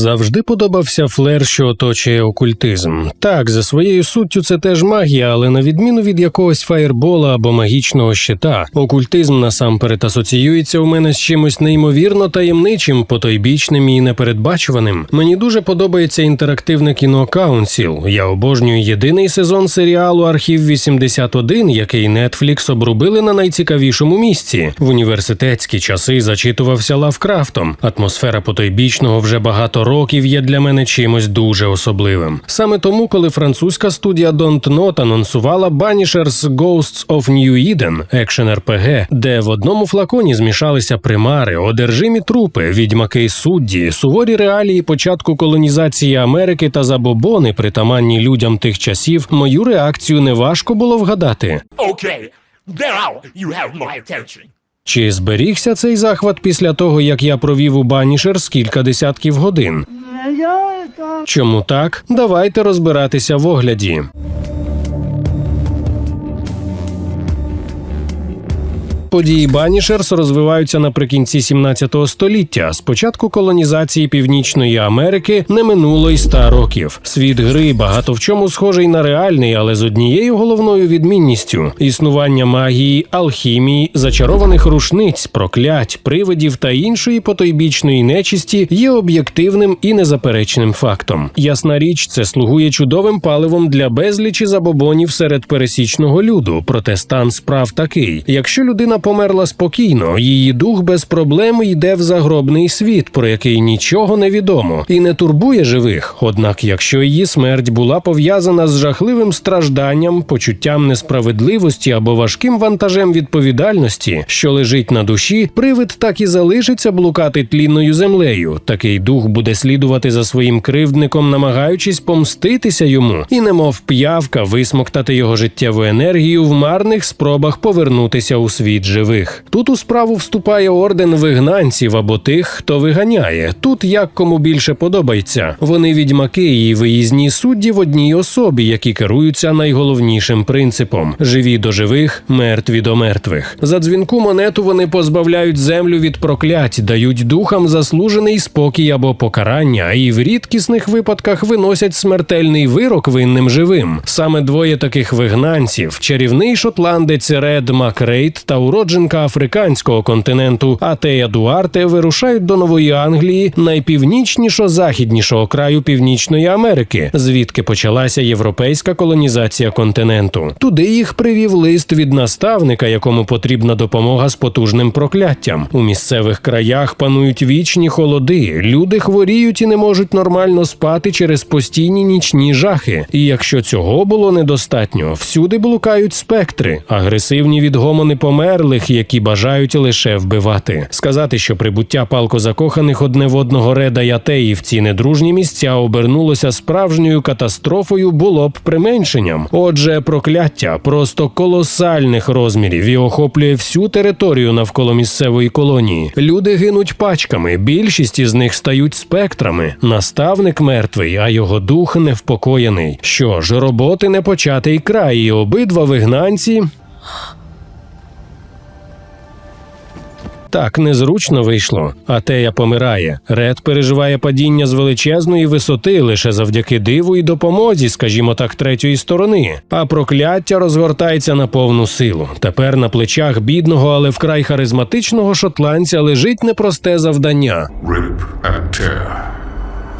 Завжди подобався флер, що оточує окультизм. Так, за своєю суттю це теж магія, але на відміну від якогось фаєрбола або магічного щита, окультизм насамперед асоціюється у мене з чимось неймовірно таємничим, потойбічним і непередбачуваним. Мені дуже подобається інтерактивне кіно Каунсіл. Я обожнюю єдиний сезон серіалу Архів 81, який Netflix обрубили на найцікавішому місці. В університетські часи зачитувався Лавкрафтом. Атмосфера потойбічного вже багато років є для мене чимось дуже особливим. Саме тому, коли французька студія Don't Not анонсувала Banishers Ghosts of New Eden, екшен РПГ, де в одному флаконі змішалися примари, одержимі трупи, відьмаки судді, суворі реалії початку колонізації Америки та забобони, притаманні людям тих часів, мою реакцію неважко було вгадати. Okay, now you have my attention. Чи зберігся цей захват після того, як я провів у Банішерс кілька десятків годин? Чому так? Давайте розбиратися в огляді. Події Банішерс розвиваються наприкінці 17 століття. Спочатку колонізації Північної Америки не минуло й 100 років. Світ гри багато в чому схожий на реальний, але з однією головною відмінністю: існування магії, алхімії, зачарованих рушниць, проклять, привидів та іншої потойбічної нечисті є об'єктивним і незаперечним фактом. Ясна річ, це слугує чудовим паливом для безлічі забобонів серед пересічного люду. Проте стан справ такий: якщо людина померла спокійно, її дух без проблем йде в загробний світ, про який нічого не відомо, і не турбує живих. Однак, якщо її смерть була пов'язана з жахливим стражданням, почуттям несправедливості або важким вантажем відповідальності, що лежить на душі, привид так і залишиться блукати тлінною землею. Такий дух буде слідувати за своїм кривдником, намагаючись помститися йому, і немов п'явка висмоктати його життєву енергію в марних спробах повернутися у світ живих. Тут у справу вступає орден вигнанців або тих, хто виганяє. Тут як кому більше подобається. Вони відьмаки і виїзні судді в одній особі, які керуються найголовнішим принципом: живі до живих, мертві до мертвих. За дзвінку монету вони позбавляють землю від проклять, дають духам заслужений спокій або покарання, і в рідкісних випадках виносять смертельний вирок винним живим. Саме двоє таких вигнанців: чарівний шотландець Ред Макрейт та уродженка африканського континенту Атея Дуарте вирушають до Нової Англії, найпівнічніше-західнішого краю Північної Америки, звідки почалася європейська колонізація континенту. Туди їх привів лист від наставника, якому потрібна допомога з потужним прокляттям. У місцевих краях панують вічні холоди. Люди хворіють і не можуть нормально спати через постійні нічні жахи. І якщо цього було недостатньо, всюди блукають спектри, агресивні відгомони померлих, які бажають лише вбивати. Сказати, що прибуття палко закоханих одне в одного реда й в ці недружні місця обернулося справжньою катастрофою, було б применшенням. Отже, прокляття просто колосальних розмірів і охоплює всю територію навколо місцевої колонії. Люди гинуть пачками. Більшість із них стають спектрами. Наставник мертвий, а його дух невпокоєний. Що ж, роботи не початий край, і обидва вигнанці. Так незручно вийшло. Атея помирає. Ред переживає падіння з величезної висоти лише завдяки диву і допомозі, скажімо так, третьої сторони. А прокляття розгортається на повну силу. Тепер на плечах бідного, але вкрай харизматичного шотландця лежить непросте завдання. Rip and tear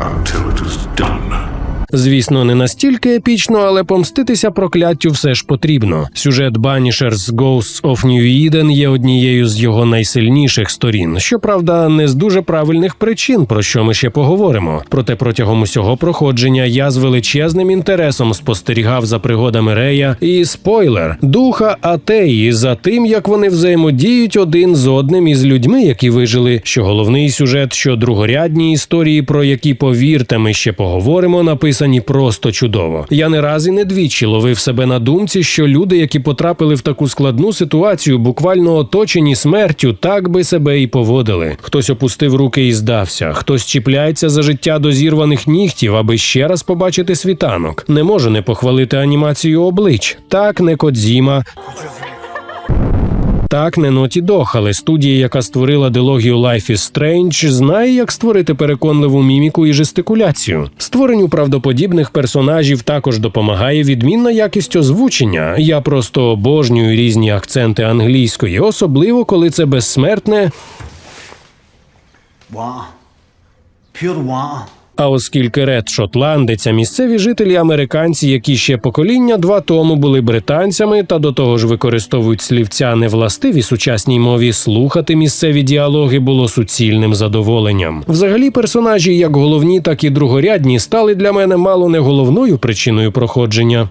until it is done. Звісно, не настільки епічно, але помститися прокляттю все ж потрібно. Сюжет Banishers Ghosts of New Eden є однією з його найсильніших сторін. Щоправда, не з дуже правильних причин, про що ми ще поговоримо. Проте протягом усього проходження я з величезним інтересом спостерігав за пригодами Рея і спойлер духа атеї за тим, як вони взаємодіють один з одним із людьми, які вижили. Що головний сюжет, що другорядні історії, про які повірте, ми ще поговоримо, написані просто чудово. Я не раз і не двічі ловив себе на думці, що люди, які потрапили в таку складну ситуацію, буквально оточені смертю, так би себе і поводили. Хтось опустив руки і здався, хтось чіпляється за життя до зірваних нігтів, аби ще раз побачити світанок. Не можу не похвалити анімацію облич. Так не Кодзіма. Так, не Naughty але студія, яка створила дилогію Life is Strange, знає, як створити переконливу міміку і жестикуляцію. Створенню правдоподібних персонажів також допомагає відмінна якість озвучення. Я просто обожнюю різні акценти англійської, особливо коли це безсмертне. Wah. Pure wah. А оскільки Ред шотландець, а місцеві жителі американці, які ще покоління два тому були британцями, та до того ж використовують слівця невластиві сучасній мові, слухати місцеві діалоги було суцільним задоволенням. Взагалі, персонажі, як головні, так і другорядні, стали для мене мало не головною причиною проходження.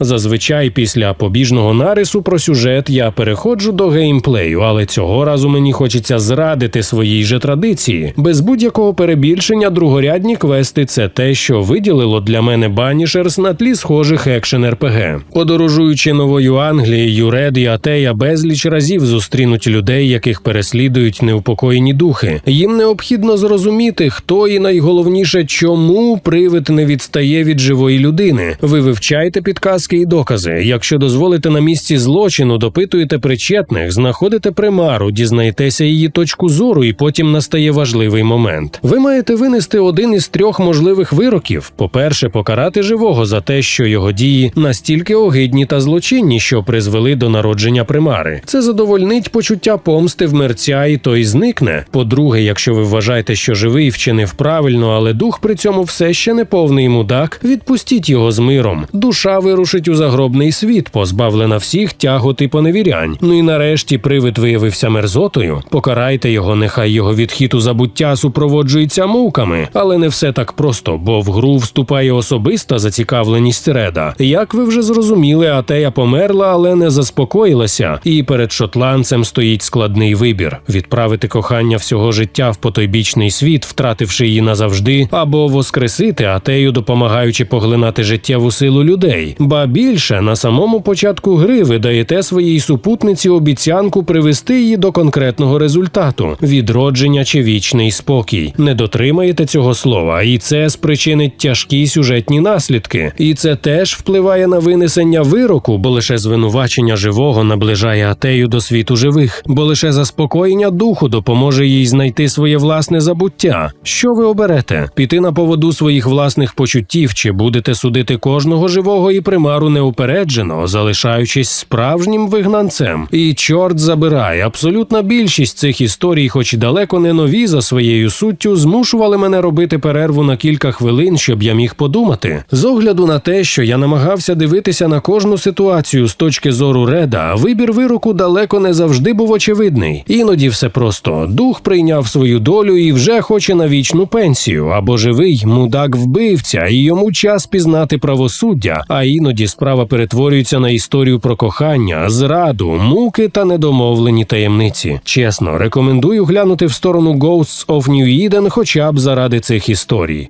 Зазвичай після побіжного нарису про сюжет я переходжу до геймплею, але цього разу мені хочеться зрадити своїй же традиції. Без будь-якого перебільшення другорядні квести це те, що виділило для мене Банішерс на тлі схожих екшен РПГ. Подорожуючи новою Англією, Ред і Атея безліч разів зустрінуть людей, яких переслідують неупокоєні духи. Їм необхідно зрозуміти, хто і найголовніше, чому привид не відстає від живої людини. Ви вивчаєте підказки і докази. Якщо дозволите на місці злочину, допитуєте причетних, знаходите примару, дізнаєтеся її точку зору, і потім настає важливий момент. Ви маєте винести один із трьох можливих вироків: по-перше, покарати живого за те, що його дії настільки огидні та злочинні, що призвели до народження примари. Це задовольнить почуття помсти в мерця, і той зникне. По-друге, якщо ви вважаєте, що живий вчинив правильно, але дух при цьому все ще не повний мудак, відпустіть його з миром. Душа вирушить у загробний світ, позбавлена всіх тягот і поневірянь. Ну і нарешті привид виявився мерзотою. Покарайте його, нехай його відхід у забуття супроводжується муками, але не все так просто, бо в гру вступає особиста зацікавленість Реда. Як ви вже зрозуміли, Атея померла, але не заспокоїлася, і перед шотландцем стоїть складний вибір: відправити кохання всього життя в потойбічний світ, втративши її назавжди, або воскресити Атею, допомагаючи поглинати життєву силу людей. Ба більше на самому початку гри ви даєте своїй супутниці обіцянку привести її до конкретного результату відродження чи вічний спокій. Не дотримаєте цього слова, і це спричинить тяжкі сюжетні наслідки. І це теж впливає на винесення вироку, бо лише звинувачення живого наближає атею до світу живих, бо лише заспокоєння духу допоможе їй знайти своє власне забуття. Що ви оберете? Піти на поводу своїх власних почуттів, чи будете судити кожного живого і примару неупереджено, залишаючись справжнім вигнанцем. І чорт забирай, абсолютна більшість цих історій, хоч і далеко не нові за своєю суттю, змушували мене робити перерву на кілька хвилин, щоб я міг подумати. З огляду на те, що я намагався дивитися на кожну ситуацію з точки зору Реда, вибір вироку далеко не завжди був очевидний. Іноді все просто дух прийняв свою долю і вже хоче на вічну пенсію, або живий мудак вбивця, і йому час пізнати правосуддя. А справа перетворюється на історію про кохання, зраду, муки та недомовлені таємниці. Чесно, рекомендую глянути в сторону Ghosts of New Eden хоча б заради цих історій.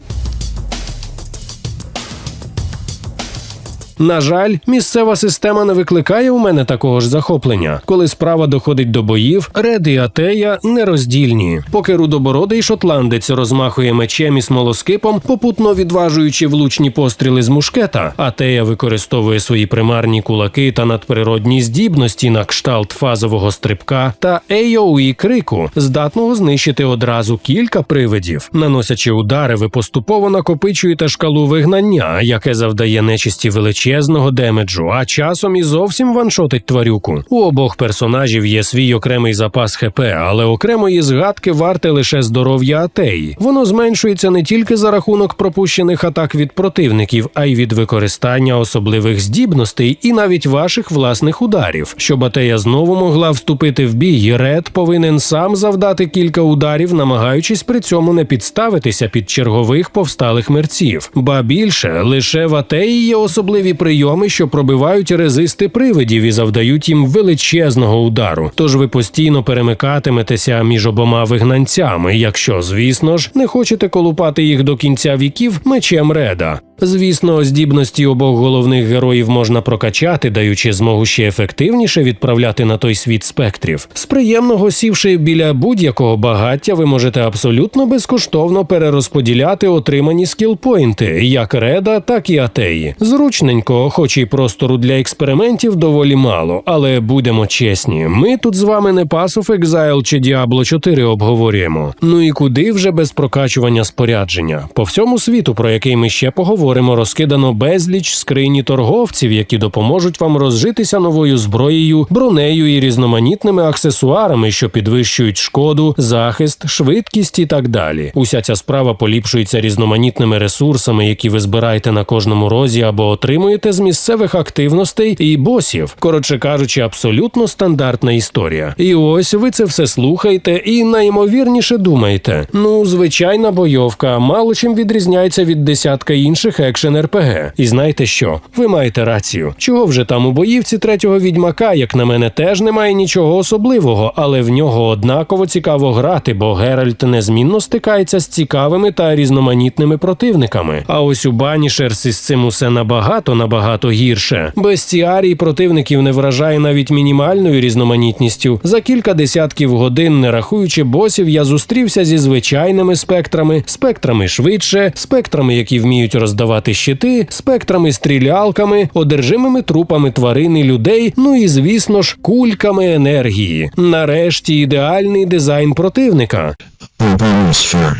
На жаль, місцева система не викликає у мене такого ж захоплення. Коли справа доходить до боїв, Ред і Атея нероздільні. Поки рудобородий шотландець розмахує мечем і смолоскипом, попутно відважуючи влучні постріли з мушкета, Атея використовує свої примарні кулаки та надприродні здібності на кшталт фазового стрибка та AOE крику, здатного знищити одразу кілька привидів. Наносячи удари, ви поступово накопичуєте шкалу вигнання, яке завдає нечисті величезного демеджу, а часом і зовсім ваншотить тварюку. У обох персонажів є свій окремий запас ХП, але окремої згадки варте лише здоров'я атеї. Воно зменшується не тільки за рахунок пропущених атак від противників, а й від використання особливих здібностей і навіть ваших власних ударів. Щоб атея знову могла вступити в бій, Ред повинен сам завдати кілька ударів, намагаючись при цьому не підставитися під чергових повсталих мерців. Ба більше лише в атеї є особливі прийоми, що пробивають резисти привидів і завдають їм величезного удару. Тож ви постійно перемикатиметеся між обома вигнанцями, якщо, звісно ж, не хочете колупати їх до кінця віків мечем Реда. Звісно, здібності обох головних героїв можна прокачати, даючи змогу ще ефективніше відправляти на той світ спектрів. З приємного сівши біля будь-якого багаття, ви можете абсолютно безкоштовно перерозподіляти отримані скілпойнти, як реда, так і атеї. Зручненько, хоч і простору для експериментів доволі мало, але будемо чесні, ми тут з вами не Pass of чи Diablo 4 обговорюємо. Ну і куди вже без прокачування спорядження? По всьому світу, про який ми ще поговоримо, розкидано безліч скрині торговців, які допоможуть вам розжитися новою зброєю, бронею і різноманітними аксесуарами, що підвищують шкоду, захист, швидкість і так далі. Уся ця справа поліпшується різноманітними ресурсами, які ви збираєте на кожному розі або отримуєте з місцевих активностей і босів. Коротше кажучи, абсолютно стандартна історія. І ось ви це все слухаєте і найімовірніше думаєте: ну, звичайна бойовка, мало чим відрізняється від десятка інших екшен РПГ. І знаєте що? Ви маєте рацію. Чого вже там у боївці третього відьмака, як на мене, теж немає нічого особливого, але в нього однаково цікаво грати, бо Геральт незмінно стикається з цікавими та різноманітними противниками. А ось у Банішерс із цим усе набагато набагато гірше. Бестіарій противників не вражає навіть мінімальною різноманітністю. За кілька десятків годин, не рахуючи босів, я зустрівся зі звичайними спектрами, спектрами швидше, спектрами, які вміють роздавати щити, спектрами стрілялками, одержимими трупами тварин і людей, ну і звісно ж, кульками енергії. Нарешті ідеальний дизайн противника.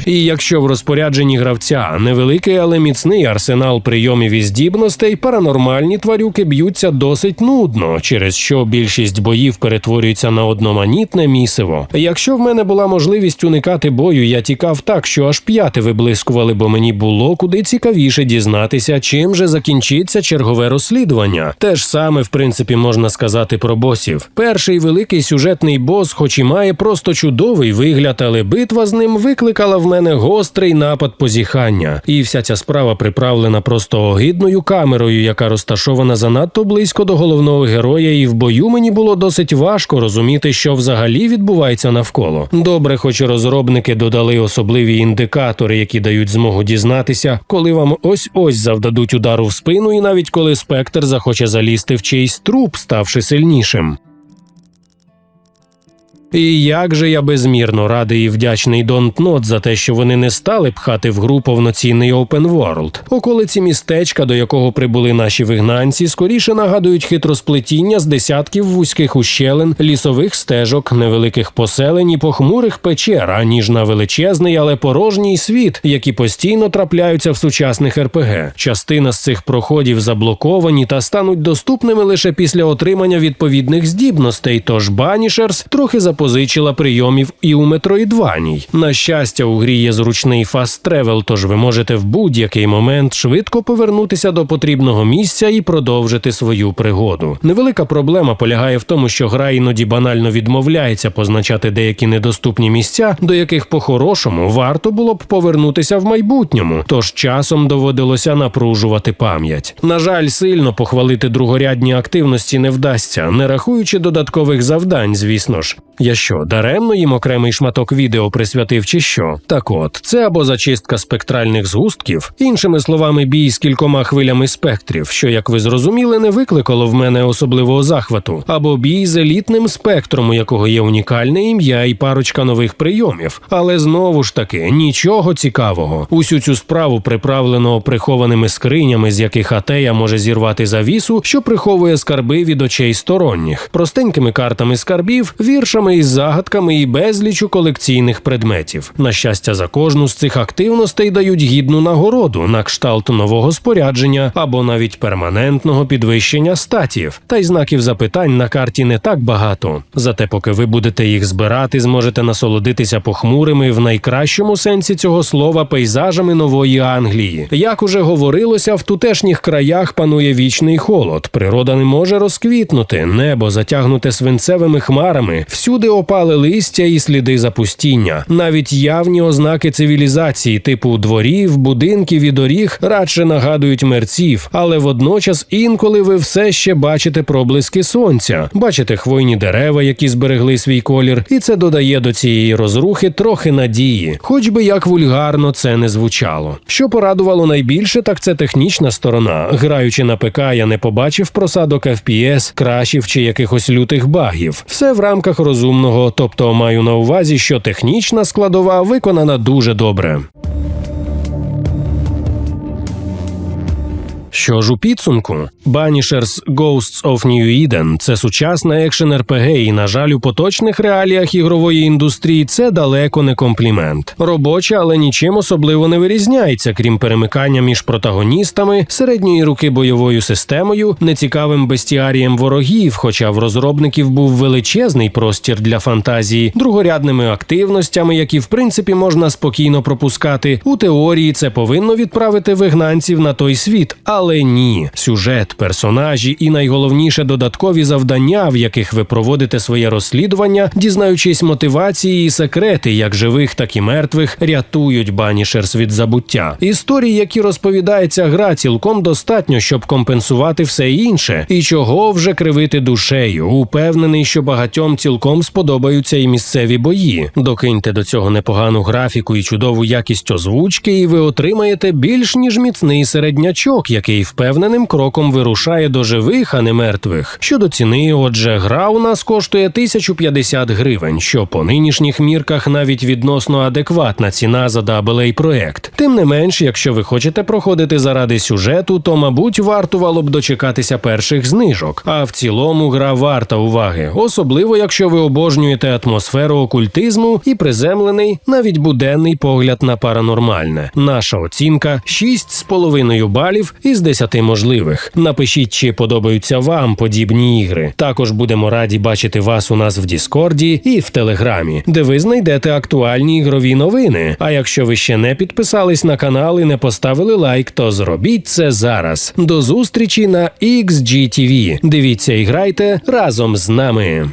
І якщо в розпорядженні гравця невеликий, але міцний арсенал прийомів і здібностей, паранормальні тварюки б'ються досить нудно, через що більшість боїв перетворюється на одноманітне місиво. Якщо в мене була можливість уникати бою, я тікав так, що аж п'яти виблискували, бо мені було куди цікавіше дізнатися, чим же закінчиться чергове розслідування. Те ж саме, в принципі, можна сказати про босів. Перший великий сюжетний бос, хоч і має просто чудовий вигляд, але битва з ним викликала в мене гострий напад позіхання, і вся ця справа приправлена просто огидною камерою, яка розташована занадто близько до головного героя, і в бою мені було досить важко розуміти, що взагалі відбувається навколо. Добре, хоч розробники додали особливі індикатори, які дають змогу дізнатися, коли вам ось ось завдадуть удару в спину, і навіть коли спектр захоче залізти в чийсь труп, ставши сильнішим. І як же я безмірно радий і вдячний Not за те, що вони не стали пхати в гру повноцінний world. Околиці містечка, до якого прибули наші вигнанці, скоріше нагадують хитросплетіння з десятків вузьких ущелин, лісових стежок, невеликих поселень і похмурих печер, аніж на величезний, але порожній світ, які постійно трапляються в сучасних РПГ. Частина з цих проходів заблоковані та стануть доступними лише після отримання відповідних здібностей. Тож Банішерс трохи запозичила прийомів і у Метроїдваній. На щастя, у грі є зручний фаст тревел, тож ви можете в будь-який момент швидко повернутися до потрібного місця і продовжити свою пригоду. Невелика проблема полягає в тому, що гра іноді банально відмовляється позначати деякі недоступні місця, до яких по-хорошому варто було б повернутися в майбутньому, тож часом доводилося напружувати пам'ять. На жаль, сильно похвалити другорядні активності не вдасться, не рахуючи додаткових завдань, звісно ж. Я що, даремно їм окремий шматок відео присвятив чи що? Так от, це або зачистка спектральних згустків, іншими словами, бій з кількома хвилями спектрів, що, як ви зрозуміли, не викликало в мене особливого захвату, або бій з елітним спектром, у якого є унікальне ім'я і парочка нових прийомів. Але знову ж таки нічого цікавого. Усю цю справу приправлено прихованими скринями, з яких атея може зірвати завісу, що приховує скарби від очей сторонніх, простенькими картами скарбів, віршами із загадками і безлічу колекційних предметів. На щастя, за кожну з цих активностей дають гідну нагороду на кшталт нового спорядження або навіть перманентного підвищення статів. Та й знаків запитань на карті не так багато. Зате, поки ви будете їх збирати, зможете насолодитися похмурими в найкращому сенсі цього слова пейзажами нової Англії. Як уже говорилося, в тутешніх краях панує вічний холод. Природа не може розквітнути, небо затягнуте свинцевими хмарами. Всюди Всюди опали листя і сліди запустіння, навіть явні ознаки цивілізації, типу дворів, будинків і доріг, радше нагадують мерців, але водночас інколи ви все ще бачите проблиски сонця, бачите хвойні дерева, які зберегли свій колір, і це додає до цієї розрухи трохи надії, хоч би як вульгарно це не звучало. Що порадувало найбільше, так це технічна сторона. Граючи на ПК, я не побачив просадок FPS, крашів чи якихось лютих багів. Все в рамках розумного, тобто маю на увазі, що технічна складова виконана дуже добре. Що ж у підсумку? Banishers Ghosts of New Eden – це сучасна екшен РПГ, і, на жаль, у поточних реаліях ігрової індустрії це далеко не комплімент. Робоча, але нічим особливо не вирізняється, крім перемикання між протагоністами, середньої руки бойовою системою, нецікавим бестіарієм ворогів, хоча в розробників був величезний простір для фантазії, другорядними активностями, які в принципі можна спокійно пропускати. У теорії це повинно відправити вигнанців на той світ, але ні. Сюжет, персонажі і найголовніше додаткові завдання, в яких ви проводите своє розслідування, дізнаючись мотивації і секрети, як живих, так і мертвих, рятують Банішерс від забуття. Історії, які розповідає ця гра, цілком достатньо, щоб компенсувати все інше, і чого вже кривити душею. Упевнений, що багатьом цілком сподобаються і місцеві бої. Докиньте до цього непогану графіку і чудову якість озвучки, і ви отримаєте більш ніж міцний середнячок, який впевненим кроком вирушає до живих, а не мертвих. Щодо ціни, отже, гра у нас коштує 1050 гривень, що по нинішніх мірках навіть відносно адекватна ціна за AA проект. Тим не менш, якщо ви хочете проходити заради сюжету, то мабуть вартувало б дочекатися перших знижок. А в цілому гра варта уваги, особливо якщо ви обожнюєте атмосферу окультизму і приземлений, навіть буденний погляд на паранормальне. Наша оцінка 6,5 балів із 10 можливих. Напишіть, чи подобаються вам подібні ігри. Також будемо раді бачити вас у нас в Діскорді і в Телеграмі, де ви знайдете актуальні ігрові новини. А якщо ви ще не підписались на канал і не поставили лайк, то зробіть це зараз. До зустрічі на XGTV. Дивіться і грайте разом з нами.